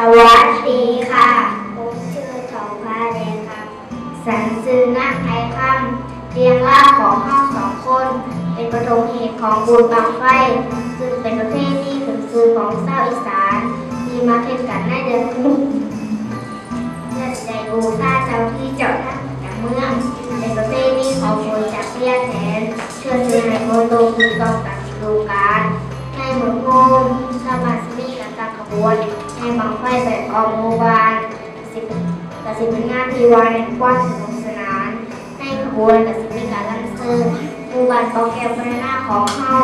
สดีค่ะผมชื่อทองฟ้าแดงครับ สันซื้อนักไอคำเรียงร่าของห้องสองคน เป็นประดงเหตุของบุญบางไฟ ซึ่งเป็นประเพณีขึ้นซื้อของชาอีสานที่มาเทศกันในเดือนกุมเพื่อจะได้บูชาเจ้าที่เจ้าท่านจากเมือง เป็นประเพณีของคนจากเรียแทนเชื่อถือให้คนลงทุนต้องตัดดูการในหมู่โฮมชาวบ้านสมีกันตั้งขบวน ให้บังไฟแบบออกหมู่บ้านสิบกสิเป็นงานทีวาในกว้างสนุกสนานในขบวนกสิมีการลันเซิงหมู่บ้านเกาแก้วพัฒนาของเฮา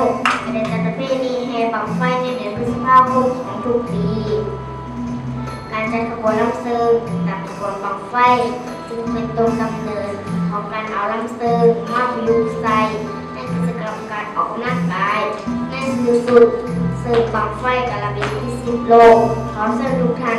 เป็นจัดประเพณีแห่บังไฟในเดือนพฤษภาคมของทุกปี การจัดขบวนลำเซิงกับขบวนบังไฟจึงเป็นต้นกำเนิดของการเอาลำเซิงมาประยุกต์ใส่ในกิจกรรมการออกกำลังกายในสุดสุดเซิงบังไฟกาลาบินที่ สิบโลกขอเสนอทุกท่าน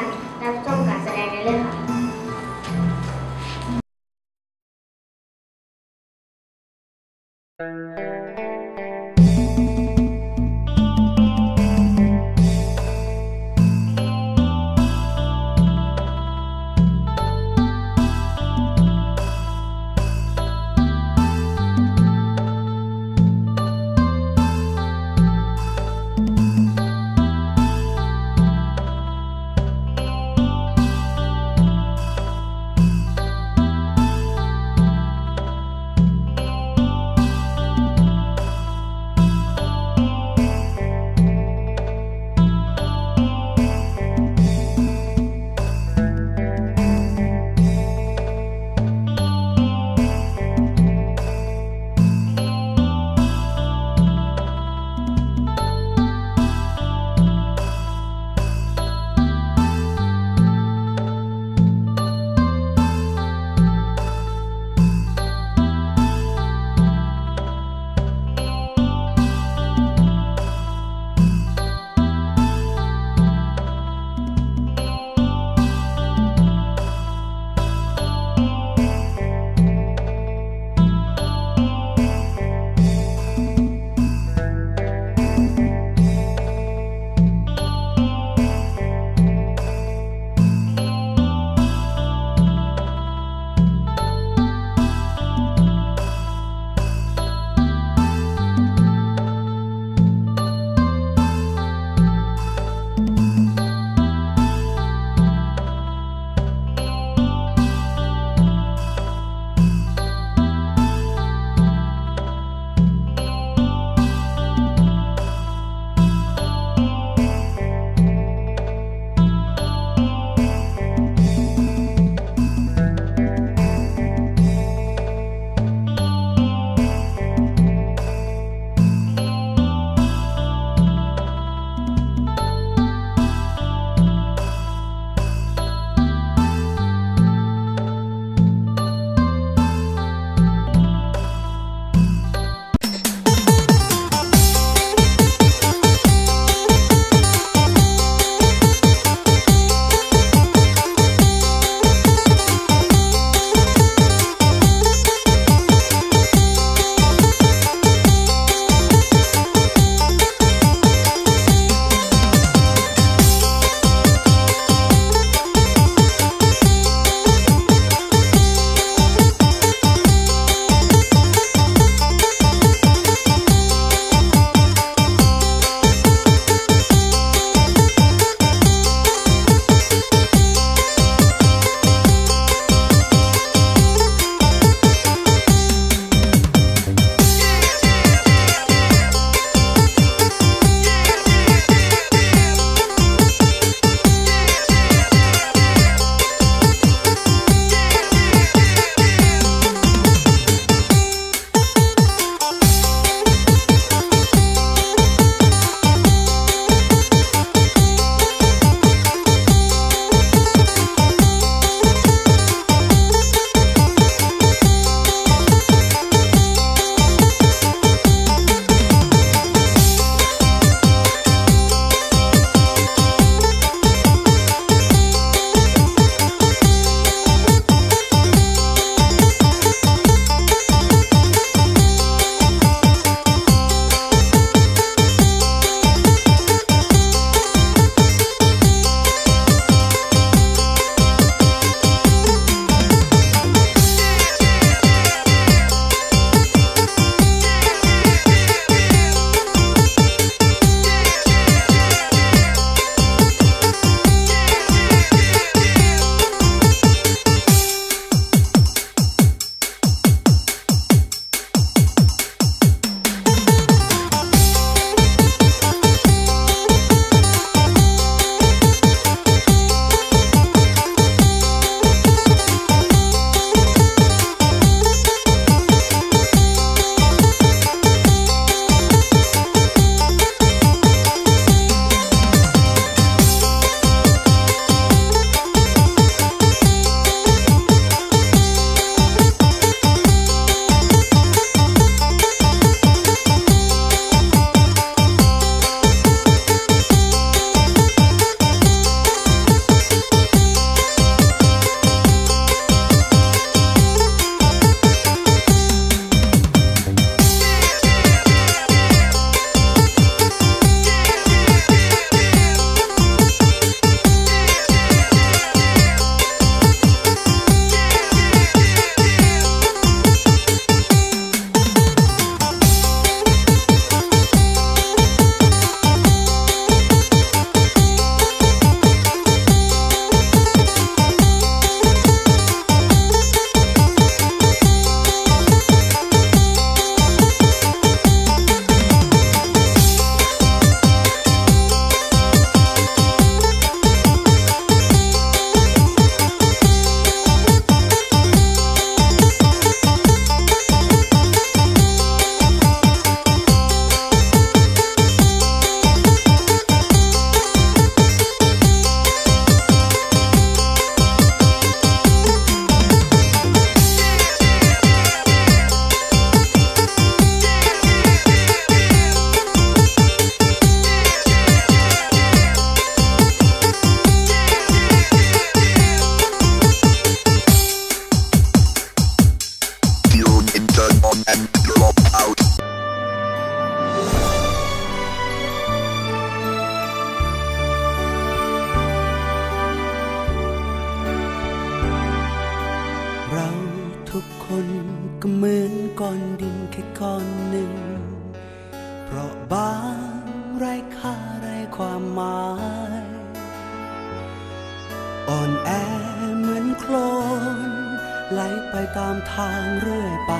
ไหลไปตามทางเรื่อยไป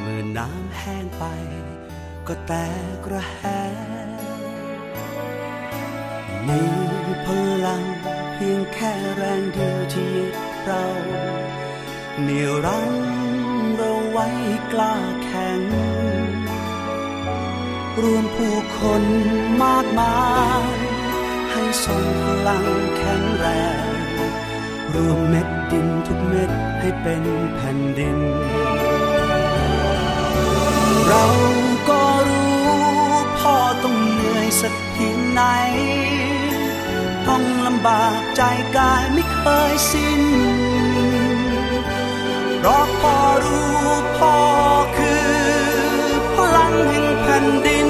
เมื่อน้ำแห้งไป ก็แตกระแหมีพลังเพียงแค่แรงเดียวที่ยึดเราเหนี่ยวรั้งเราไว้กล้าแข็ง รวมผู้คนมากมาย ให้ทรงพลังแข็งแรง รวมเม็ดดินทุกเม็ดให้เป็นแผ่นดิน เราก็รู้พ่อต้องเหนื่อยสักเพียงไหน ต้องลำบากใจกายไม่เคยสิ้นเพราะพ่อรู้พ่อคือพลังแห่งแผ่นดิน